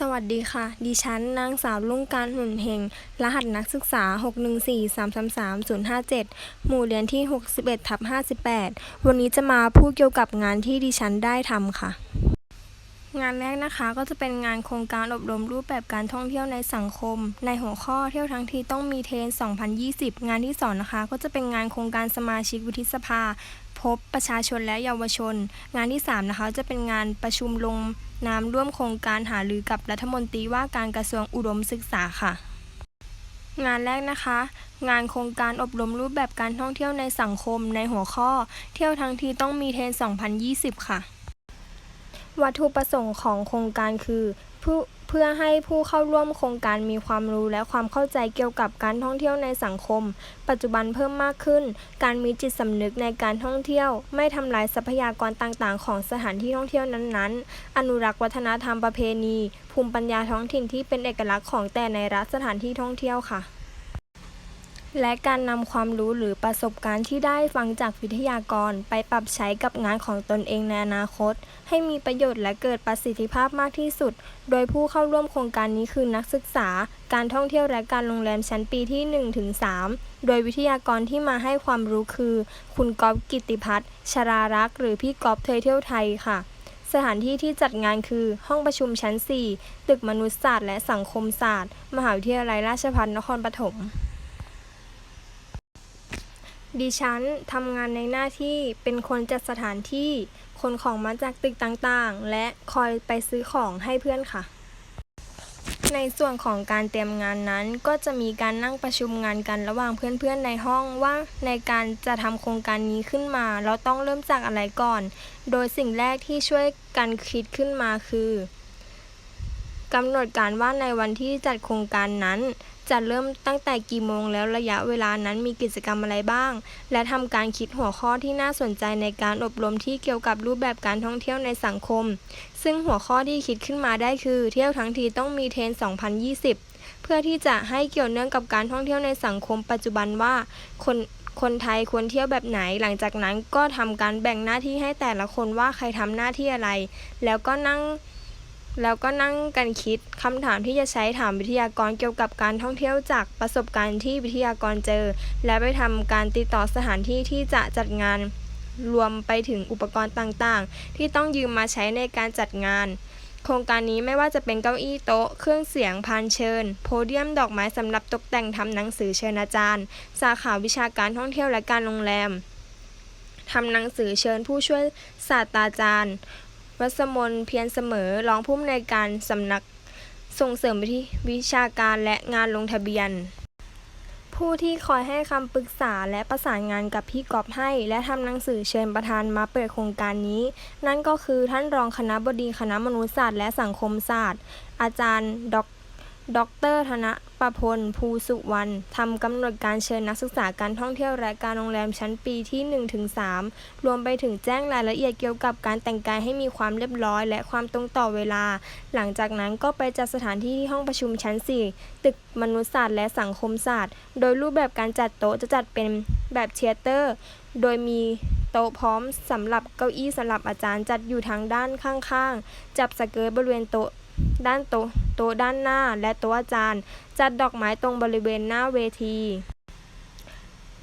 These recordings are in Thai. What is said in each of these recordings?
สวัสดีค่ะ ดิฉันนางสาวลุงการหนุนเฮง รหัสนักศึกษา 614333057 หมู่เรียนที่ 61ทับ58 วันนี้จะมาพูดเกี่ยวกับงานที่ดิฉันได้ทำค่ะ งานแรกนะคะก็จะเป็นงานโครงการอบรมรูปแบบการท่องเที่ยวในสังคม ในหัวข้อเที่ยวทั้งทีต้องมีเทรน2020 งานที่สองนะคะ ก็จะเป็นงานโครงการสมาชิกวุฒิสภา พบประชาชนและเยาวชน งานที่ 3 นะคะ จะเป็นงานประชุมลงนามร่วมโครงการหารือกับรัฐมนตรีว่าการกระทรวงอุดมศึกษาค่ะ งานแรกนะคะ งานโครงการอบรมรูปแบบการท่องเที่ยวในสังคมในหัวข้อ เที่ยวทั้งทีต้องมีเทรน 2020 ค่ะ วัตถุประสงค์ของโครงการคือ ผู้ เพื่อให้ผู้เข้าร่วมโครงการมีความรู้และความเข้าใจเกี่ยวกับการท่องเที่ยวในสังคม ปัจจุบันเพิ่มมากขึ้น การมีจิตสำนึกในการท่องเที่ยว ไม่ทำลายทรัพยากรต่างๆ ของสถานที่ท่องเที่ยวนั้นๆ อนุรักษ์วัฒนธรรมประเพณี ภูมิปัญญาท้องถิ่นที่เป็นเอกลักษณ์ของแต่ในรัฐสถานที่ท่องเที่ยวค่ะ และการนำความรู้หรือประสบการณ์ที่ได้ฟังจากวิทยากร ไปปรับใช้กับงานของตนเองในอนาคต ให้มีประโยชน์และเกิดประสิทธิภาพมากที่สุด โดยผู้เข้าร่วมโครงการนี้คือนักศึกษา การท่องเที่ยวและการโรงแรมชั้นปีที่ 1-3 โดยวิทยากรที่มาให้ความรู้คือ คุณก๊อฟกิติพัฒน์ชรารักษ์หรือพี่ก๊อฟเทยเที่ยวไทยค่ะสถานที่ที่จัดงานคือห้องประชุมชั้น 4 ตึกมนุษยศาสตร์และสังคมศาสตร์ มหาวิทยาลัยราชภัฏนครปฐม ดิฉันทำงานในหน้าที่เป็นคนจัดสถานที่ขนของมาจากตึกต่างๆ และคอยไปซื้อของให้เพื่อนค่ะ ในส่วนของการเตรียมงานนั้น ก็จะมีการนั่งประชุมงานกันระหว่างเพื่อนๆในห้องว่าในการจะทำโครงการนี้ขึ้นมา เราต้องเริ่มจากอะไรก่อน โดยสิ่งแรกที่ช่วยกันคิดขึ้นมาคือกำหนดการว่าในวันที่จัดโครงการนั้น จะเริ่มตั้งแต่กี่โมงแล้วระยะเวลานั้นมีกิจกรรมอะไรบ้าง และทำการคิดหัวข้อที่น่าสนใจในการอบรมที่เกี่ยวกับรูปแบบการท่องเที่ยวในสังคม ซึ่งหัวข้อที่คิดขึ้นมาได้คือ เที่ยวทั้งทีต้องมีเทรน 2020 เพื่อที่จะให้เกี่ยวเนื่องกับการท่องเที่ยวในสังคม ปัจจุบันว่าคนคนไทยควรเที่ยวแบบไหน หลังจากนั้นก็ทำการแบ่งหน้าที่ให้แต่ละคนว่าใครทำหน้าที่อะไร แล้วก็นั่ง แล้วก็นั่งกันคิดคำถามที่จะใช้ถามวิทยากรเกี่ยวกับการท่องเที่ยวจากประสบการณ์ที่วิทยากรเจอ และไปทำการติดต่อสถานที่ที่จะจัดงานรวมไปถึงอุปกรณ์ต่างๆ ที่ต้องยืมมาใช้ในการจัดงาน โครงการนี้ไม่ว่าจะเป็นเก้าอี้โต๊ะ เครื่องเสียงพานเชิญ โพเดียมดอกไม้สำหรับตกแต่งทำหนังสือเชิญอาจารย์ สาขาวิชาการท่องเที่ยวและการโรงแรมทำหนังสือเชิญผู้ช่วยศาสตราจารย์ วัสมนเพียรเสมอรองผู้อำนวยการสำนักส่งเสริมวิชาการและงานลงทะเบียน ผู้ที่คอยให้คำปรึกษาและประสานงานกับพี่กอบให้ และทำหนังสือเชิญประธานมาเปิดโครงการนี้ นั่นก็คือท่านรองคณะบดีคณะมนุษยศาสตร์และสังคมศาสตร์ อาจารย์ ดร ดอกเตอรธนประพล ภูสุวรรณทำกำหนดการเชิญนักศึกษาการท่องเที่ยวและการโรงแรมชั้นปีที่ 1-3 รวมไปถึงแจ้งรายละเอียดเกี่ยวกับการแต่งกายให้มีความเรียบร้อย และความตรงต่อเวลา หลังจากนั้นก็ไปจัดสถานที่ที่ห้องประชุมชั้น 4 ตึกมนุษยศาสตร์และสังคมศาสตร์ โดยรูปแบบการจัดโต๊ะจะจัดเป็นแบบเชียร์เตอร์ โดยมีโต๊ะพร้อมสำหรับเก้าอี้สำหรับอาจารย์จัดอยู่ทางด้านข้างๆ จับสเกิร์ตบริเวณโต๊ะ ด้านโต๊ะโต๊ะด้านหน้าและโต๊ะอาจารย์ จัดดอกไม้ตรงบริเวณหน้าเวที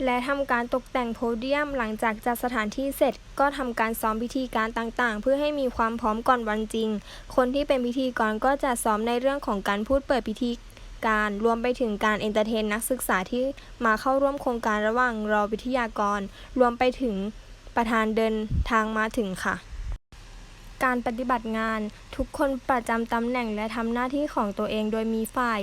และทำการตกแต่งโพเดียมหลังจากจัดสถานที่เสร็จ ก็ทำการซ้อมพิธีการต่างๆ เพื่อให้มีความพร้อมก่อนวันจริง คนที่เป็นพิธีกรก็จะซ้อมในเรื่องของการพูดเปิดพิธีการรวมไปถึงการเอนเตอร์เทนนักศึกษาที่มาเข้าร่วมโครงการระหว่างรอวิทยากร รวมไปถึงประธานเดินทางมาถึงค่ะ การปฏิบัติงาน ทุกคนประจำตำแหน่งและทำหน้าที่ของตัวเองโดยมีฝ่าย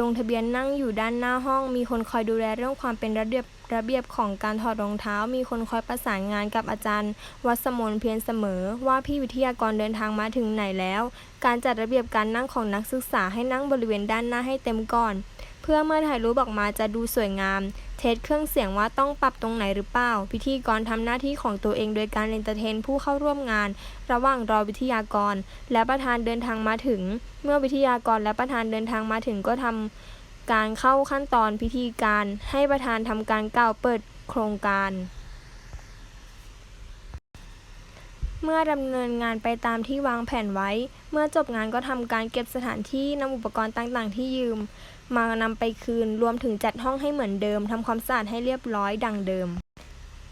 ลงทะเบียนนั่งอยู่ด้านหน้าห้อง มีคนคอยดูแลเรื่องความเป็นระเบียบระเบียบของการถอดรองเท้า มีคนคอยประสานงานกับอาจารย์ วัสมนเพียรเสมอ ว่าพี่วิทยากรเดินทางมาถึงไหนแล้ว การจัดระเบียบการนั่งของนักศึกษาให้นั่งบริเวณด้านหน้าให้เต็มก่อน เพื่อเมื่อถ่ายรูปออกมาจะดูสวยงาม เทสเครื่องเสียงว่าต้องปรับตรงไหนหรือเปล่า พิธีกรทำหน้าที่ของตัวเองโดยการเอนเตอร์เทนผู้เข้าร่วมงาน ระหว่างรอวิทยากร และประธานเดินทางมาถึง เมื่อวิทยากรและประธานเดินทางมาถึงก็ทำการเข้าขั้นตอนพิธีการ ให้ประธานทำการกล่าวเปิดโครงการ เมื่อดำเนินงานไปตามที่วางแผนไว้ เมื่อจบงานก็ทำการเก็บสถานที่นำอุปกรณ์ต่างๆ ที่ยืม มานำไปคืนรวมถึงจัดห้องให้เหมือนเดิมทำความสะอาดให้เรียบร้อยดังเดิม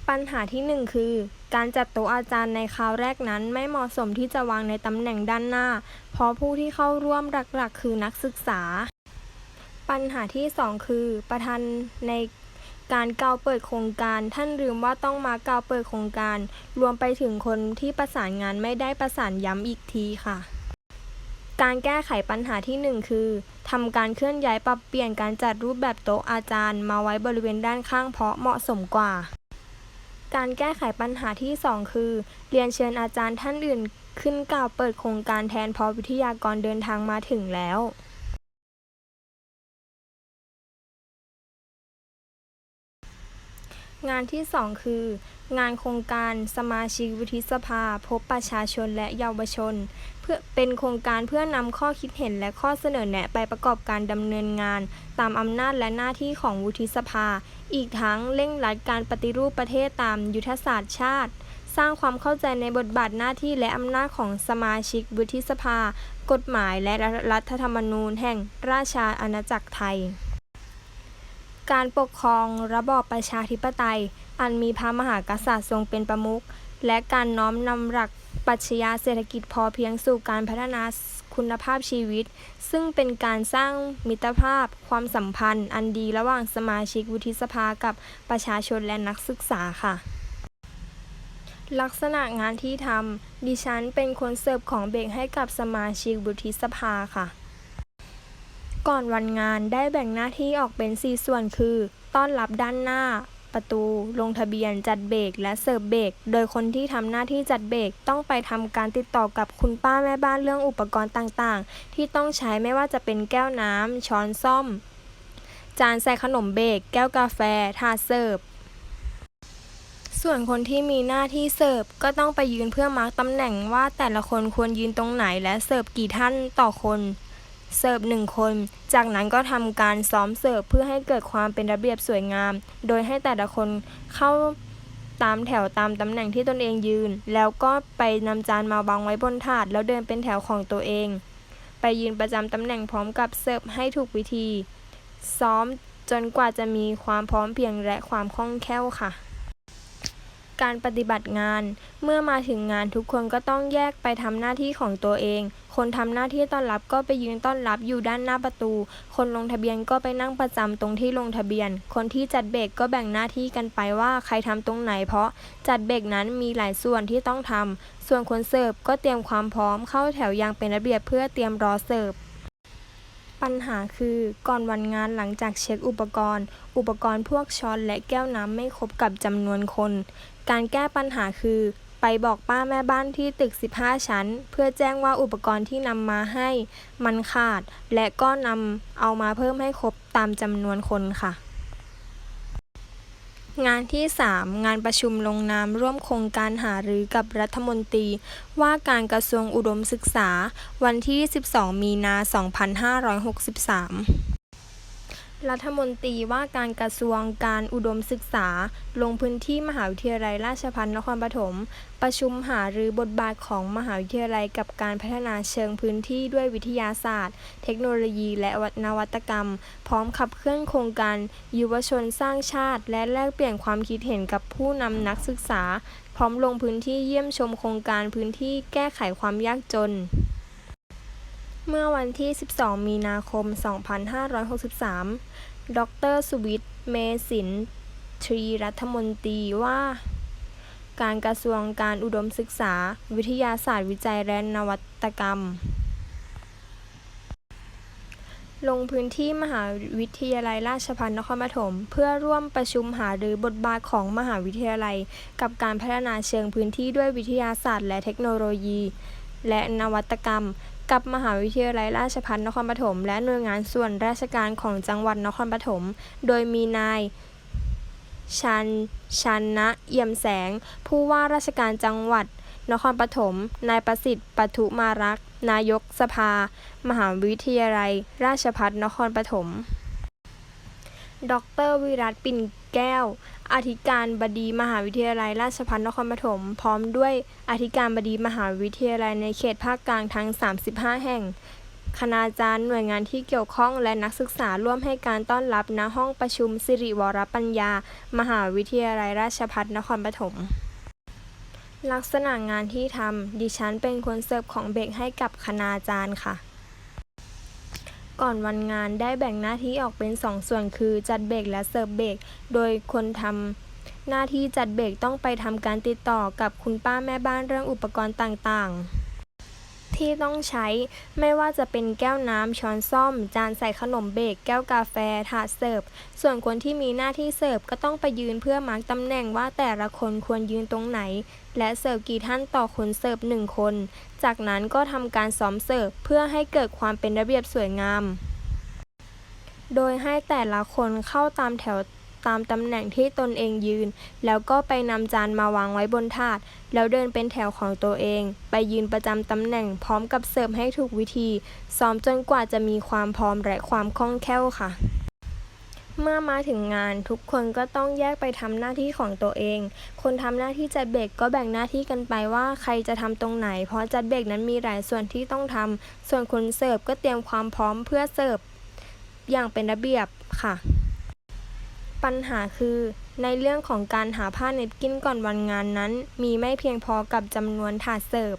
ปัญหาที่หนึ่งคือ การจัดโต๊ะอาจารย์ในคราวแรกนั้นไม่เหมาะสมที่จะวางในตำแหน่งด้านหน้า เพราะผู้ที่เข้าร่วมหลักๆ คือนักศึกษา ปัญหาที่สองคือ ประธานใน การกล่าวเปิดโครงการ ท่านลืมว่าต้องมากล่าวเปิดโครงการ รวมไปถึงคนที่ประสานงานไม่ได้ประสานย้ำอีกทีค่ะ การแก้ไขปัญหาที่หนึ่งคือทำการเคลื่อนย้ายปรับเปลี่ยนการจัดรูปแบบโต๊ะอาจารย์ มาไว้บริเวณด้านข้างเพราะเหมาะสมกว่า การแก้ไขปัญหาที่ 2 คือ เรียนเชิญอาจารย์ท่านอื่น ขึ้นกล่าวเปิดโครงการแทนเพราะวิทยากรเดินทางมาถึงแล้ว งานที่ 2 คือ งานโครงการสมาชิกวุฒิสภา พบประชาชนและเยาวชน เพื่อเป็นโครงการเพื่อนำข้อคิดเห็นและข้อเสนอแนะไปประกอบการดำเนินงาน ตามอำนาจและหน้าที่ของวุฒิสภา อีกทั้งเร่งรัดการปฏิรูปประเทศตามยุทธศาสตร์ชาติ สร้างความเข้าใจในบทบาทหน้าที่และอำนาจของสมาชิกวุฒิสภา กฎหมายและรัฐธรรมนูญแห่งราชอาณาจักรไทย การปกครองระบอบประชาธิปไตย อันมีพระมหากษัตริย์ทรงเป็นประมุข และการน้อมนำหลักปรัชญาเศรษฐกิจพอเพียงสู่การพัฒนาคุณภาพชีวิต ซึ่งเป็นการสร้างมิตรภาพ ความสัมพันธ์ อันดีระหว่างสมาชิกวุฒิสภากับประชาชนและนักศึกษาค่ะ ลักษณะงานที่ทำดิฉันเป็นคนเสิร์ฟของเบรกให้กับสมาชิกวุฒิสภาค่ะ ก่อนวันงานได้แบ่งหน้าที่ออกเป็น 4 ส่วนคือ ต้อนรับด้านหน้า ประตู ลงทะเบียน จัดเบรก และเสิร์ฟเบรก โดยคนที่ทำหน้าที่จัดเบรกต้องไปทำการติดต่อกับคุณป้าแม่บ้านเรื่องอุปกรณ์ต่างๆ ที่ต้องใช้ไม่ว่าจะเป็นแก้วน้ำ ช้อนซ่อม จานใส่ขนมเบรก แก้วกาแฟ ถาดเสิร์ฟส่วนคนที่มีหน้าที่เสิร์ฟก็ต้องไปยืนเพื่อมาร์กตำแหน่งว่าแต่ละคนควรยืนตรงไหนและเสิร์ฟกี่ท่านต่อคน เสิร์ฟหนึ่งคน จากนั้นก็ทำการซ้อมเสิร์ฟเพื่อให้เกิดความเป็นระเบียบสวยงาม โดยให้แต่ละคนเข้าตามแถวตามตำแหน่งที่ตนเองยืน แล้วก็ไปนำจานมาวางไว้บนถาด แล้วเดินเป็นแถวของตัวเอง ไปยืนประจำตำแหน่งพร้อมกับเสิร์ฟให้ถูกวิธี ซ้อมจนกว่าจะมีความพร้อมเพียงและความคล่องแคล่วค่ะ การปฏิบัติงาน เมื่อมาถึงงานทุกคนก็ต้องแยกไปทำหน้าที่ของตัวเอง คนทำหน้าที่ต้อนรับก็ไปยืนต้อนรับอยู่ด้านหน้าประตู คนลงทะเบียนก็ไปนั่งประจำตรงที่ลงทะเบียน คนที่จัดเบรกก็แบ่งหน้าที่กันไปว่าใครทำตรงไหน เพราะจัดเบรกนั้นมีหลายส่วนที่ต้องทำส่วนคนเสิร์ฟก็เตรียมความพร้อมเข้าแถวอย่างเป็นระเบียบเพื่อเตรียมรอเสิร์ฟปัญหาคือก่อนวันงานหลังจากเช็คอุปกรณ์ อุปกรณ์พวกช้อนและแก้วน้ำไม่ครบกับจำนวนคน การแก้ปัญหาคือ ไปบอกป้าแม่บ้านที่ตึก 15 ชั้น เพื่อแจ้งว่าอุปกรณ์ที่นำมาให้มันขาด และก็นำเอามาเพิ่มให้ครบตามจำนวนคนค่ะ งานที่ 3 งานประชุมลงนามร่วมโครงการหารือกับรัฐมนตรี ว่าการกระทรวงอุดมศึกษา วันที่ 12 มีนา 2563 รัฐมนตรีว่าการกระทรวงการอุดมศึกษา ลงพื้นที่มหาวิทยาลัยราชภัฏนครปฐม ประชุมหารือบทบาทของมหาวิทยาลัยกับการพัฒนาเชิงพื้นที่ด้วยวิทยาศาสตร์ เทคโนโลยีและนวัตกรรม พร้อมขับเคลื่อนโครงการยุวชนสร้างชาติ และแลกเปลี่ยนความคิดเห็นกับผู้นำนักศึกษา พร้อมลงพื้นที่เยี่ยมชมโครงการพื้นที่แก้ไขความยากจน เมื่อวันที่ 12 มีนาคม 2563 ดรสุวิทย์ เมสินทรีรัฐมนตรีว่า การกระทรวงการอุดมศึกษา วิทยาศาสตร์วิจัยและนวัตกรรม ลงพื้นที่มหาวิทยาลัยราชภัฏนครปฐมเพื่อร่วมประชุมหารือบทบาทของมหาวิทยาลัย กับการพัฒนาเชิงพื้นที่ด้วยวิทยาศาสตร์และเทคโนโลยี และนวัตกรรม กับมหาวิทยาลัยราชภัฏนครปฐมและหน่วยงานส่วนราชการของจังหวัดนครปฐมโดยมีนายชันชันนะเอี่ยมแสง ผู้ว่าราชการจังหวัด นครปฐมนายประสิทธิ์ปทุมารักษ์นายกสภา มหาวิทยาลัย ราชภัฏนครปฐมดรวิรัตปิ่น แก้ว อธิการบดีมหาวิทยาลัยราชภัฏนครปฐม พร้อมด้วยอธิการบดีมหาวิทยาลัยในเขตภาคกลางทั้ง 35 แห่ง คณาจารย์หน่วยงานที่เกี่ยวข้องและนักศึกษาร่วมให้การต้อนรับณห้องประชุมสิริวรปัญญา มหาวิทยาลัยราชภัฏนครปฐมลักษณะงานที่ทำดิฉันเป็นคนเสิร์ฟของเบรกให้กับคณาจารย์ค่ะ ก่อนวันงานได้แบ่งหน้าที่ออกเป็นสองส่วนคือจัดเบรกและเสิร์ฟเบรกโดยคนทำหน้าที่จัดเบรกต้องไปทำการติดต่อกับคุณป้าแม่บ้านเรื่องอุปกรณ์ต่างๆ ที่ต้องใช้ ไม่ว่าจะเป็นแก้วน้ำช้อนซ่อม จานใส่ขนมเบรกแก้วกาแฟถาดเสิร์ฟ ส่วนคนที่มีหน้าที่เสิร์ฟก็ต้องไปยืนเพื่อมาร์กตำแหน่งว่าแต่ละคนควรยืนตรงไหน และเสิร์ฟกี่ท่านต่อคนเสิร์ฟหนึ่งคน จากนั้นก็ทำการซ้อมเสิร์ฟเพื่อให้เกิดความเป็นระเบียบสวยงาม โดยให้แต่ละคนเข้าตามแถว ตามตำแหน่งที่ตนเองยืน แล้วก็ไปนำจานมาวางไว้บนถาด แล้วเดินเป็นแถวของตัวเอง ไปยืนประจำตำแหน่งพร้อมกับเสิร์ฟให้ถูกวิธี ซ้อมจนกว่าจะมีความพร้อมและความคล่องแคล่วค่ะเมื่อมาถึงงานทุกคนก็ต้องแยกไปทำหน้าที่ของตัวเอง คนทำหน้าที่จัดเบรกก็แบ่งหน้าที่กันไปว่าใครจะทำตรงไหน เพราะจัดเบรกนั้นมีหลายส่วนที่ต้องทำส่วนคนเสิร์ฟก็เตรียมความพร้อมเพื่อเสิร์ฟอย่างเป็นระเบียบค่ะ ปัญหาคือ ในเรื่องของการหาผ้าเน็ตกินก่อนวันงานนั้น มีไม่เพียงพอกับจำนวนถาดเสิร์ฟ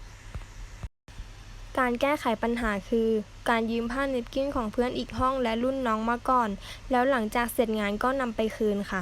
การแก้ไขปัญหาคือ การยืมผ้าเน็ตกินของเพื่อนอีกห้องและรุ่นน้องมาก่อน แล้วหลังจากเสร็จงานก็นำไปคืนค่ะ